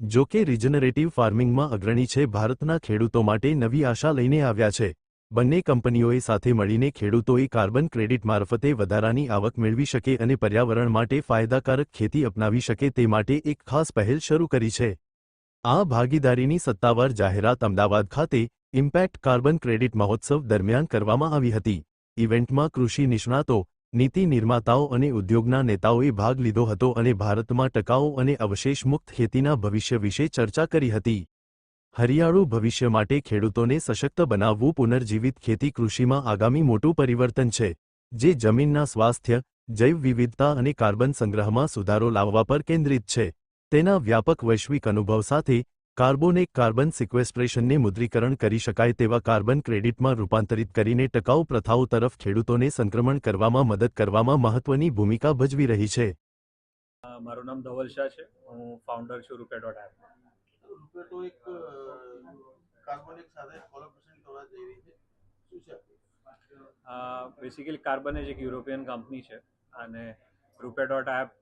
જો કે રિજનરેટિવ ફાર્મિંગમાં અગ્રણી છે ભારતના ખેડૂતો માટે નવી આશા લઈને આવ્યા છે. બંને કંપનીઓએ સાથે મળીને ખેડૂતોએ કાર્બન ક્રેડિટ મારફતે વધારાની આવક મેળવી શકે અને પર્યાવરણ માટે ફાયદાકારક ખેતી અપનાવી શકે તે માટે એક ખાસ પહેલ શરૂ કરી છે. આ ભાગીદારીની સત્તાવાર જાહેરાત અમદાવાદ ખાતે ઇમ્પેક્ટ કાર્બન ક્રેડિટ મહોત્સવ દરમિયાન કરવામાં આવી હતી. ઇવેન્ટમાં કૃષિ નિષ્ણાતો નીતિ નિર્માતાઓ અને ઉદ્યોગના નેતાઓએ ભાગ લીધો હતો અને ભારતમાં ટકાઉ અને અવશેષ મુક્ત ખેતીના ભવિષ્ય વિશે ચર્ચા કરી હતી. હરિયાળુ ભવિષ્ય માટે ખેડૂતોને સશક્ત બનાવવું પુનર્જીવિત ખેતી કૃષિમાં આગામી મોટું પરિવર્તન છે, જે જમીનના સ્વાસ્થ્ય, જૈવ વિવિધતા અને કાર્બન સંગ્રહમાં સુધારો લાવવા પર કેન્દ્રિત છે. તેના વ્યાપક વૈશ્વિક અનુભવ સાથે કાર્બોનેક કાર્બન સિક્વેસ્ટ્રેશનને મુદ્રીકરણ કરી શકાય તેવા કાર્બન ક્રેડિટમાં રૂપાંતરિત કરીને ટકાઉ પ્રથાઓ તરફ ખેડૂતોને સંક્રમણ કરવામાં મદદ કરવામાં મહત્વની ભૂમિકા ભજવી રહી છે. મારું નામ ધવલ શાહ છે. હું ફાઉન્ડર છું રૂપે ડોટ એપ રૂપે તો એક કાર્બોનિક સાથે કોલેબોરેશન કરવા જઈ રહી છે. શું છે? બેસિકલી કાર્બન એક યુરોપિયન કંપની છે અને રૂપે ડોટ એપ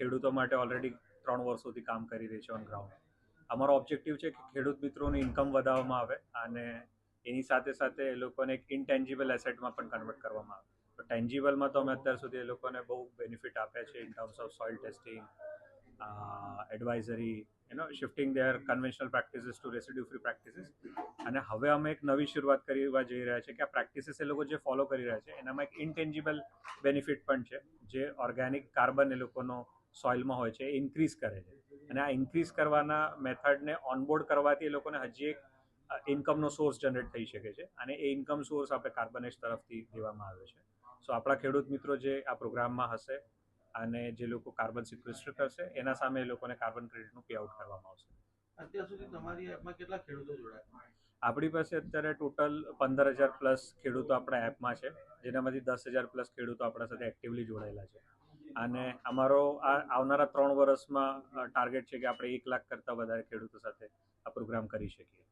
ખેડૂતો માટે ઓલરેડી ત્રણ વર્ષોથી કામ કરી રહી છે ઓન ગ્રાઉન્ડ અમારો ઓબ્જેક્ટિવ છે કે ખેડૂત મિત્રોની ઇન્કમ વધારવામાં આવે અને એની સાથે સાથે એ લોકોને એક ઇનટેન્જિબલ એસેટમાં પણ કન્વર્ટ કરવામાં આવે. તો ટેન્જિબલમાં તો અમે અત્યાર સુધી એ લોકોને બહુ બેનિફિટ આપ્યા છે in terms of soil testing advisory you shifting their conventional practices to residue free practices અને હવે અમે એક નવી શરૂઆત કરવા જઈ રહ્યા છે કે આ પ્રેક્ટિસીસ એ લોકો જે ફોલો કરી રહ્યા છે, એનામાં એક ઇનટેન્જિબલ બેનિફિટ પણ છે, જે ઓર્ગેનિક કાર્બન એ લોકોનો સોઇલમાં હોય છે એ ઇન્ક્રીઝ કરે છે. અને આ ઇન્ક્રીઝ કરવાના મેથડને ઓનબોર્ડ કરવાથી એ લોકોને હજી એક ઇન્કમનો સોર્સ જનરેટ થઈ શકે છે. અને એ ઇન્કમ સોર્સ આપણે કાર્બનેટ તરફથી દેવામાં આવે છે. સો આપણા ખેડૂત મિત્રો જે આ પ્રોગ્રામમાં હશે અને જે લોકો કાર્બન સિક્વેસ્ટર કરશે એના સામે એ લોકોને કાર્બન ક્રેડિટનું પે આઉટ કરવામાં આવશે. અત્યાર સુધી તમારી એપમાં કેટલા ખેડૂતો જોડાયા? આપણી પાસે અત્યારે ટોટલ પંદર હજાર પ્લસ ખેડૂતો આપણા એપમાં છે. જેનામાંથી દસ હજાર પ્લસ ખેડૂતો આપણા સાથે એક્ટિવલી જોડાયેલા છે. અને અમારો આ આવનારા ત્રણ વર્ષમાં ટાર્ગેટ છે કે આપણે એક લાખ કરતાં વધારે ખેડૂતો સાથે આ પ્રોગ્રામ કરી શકીએ.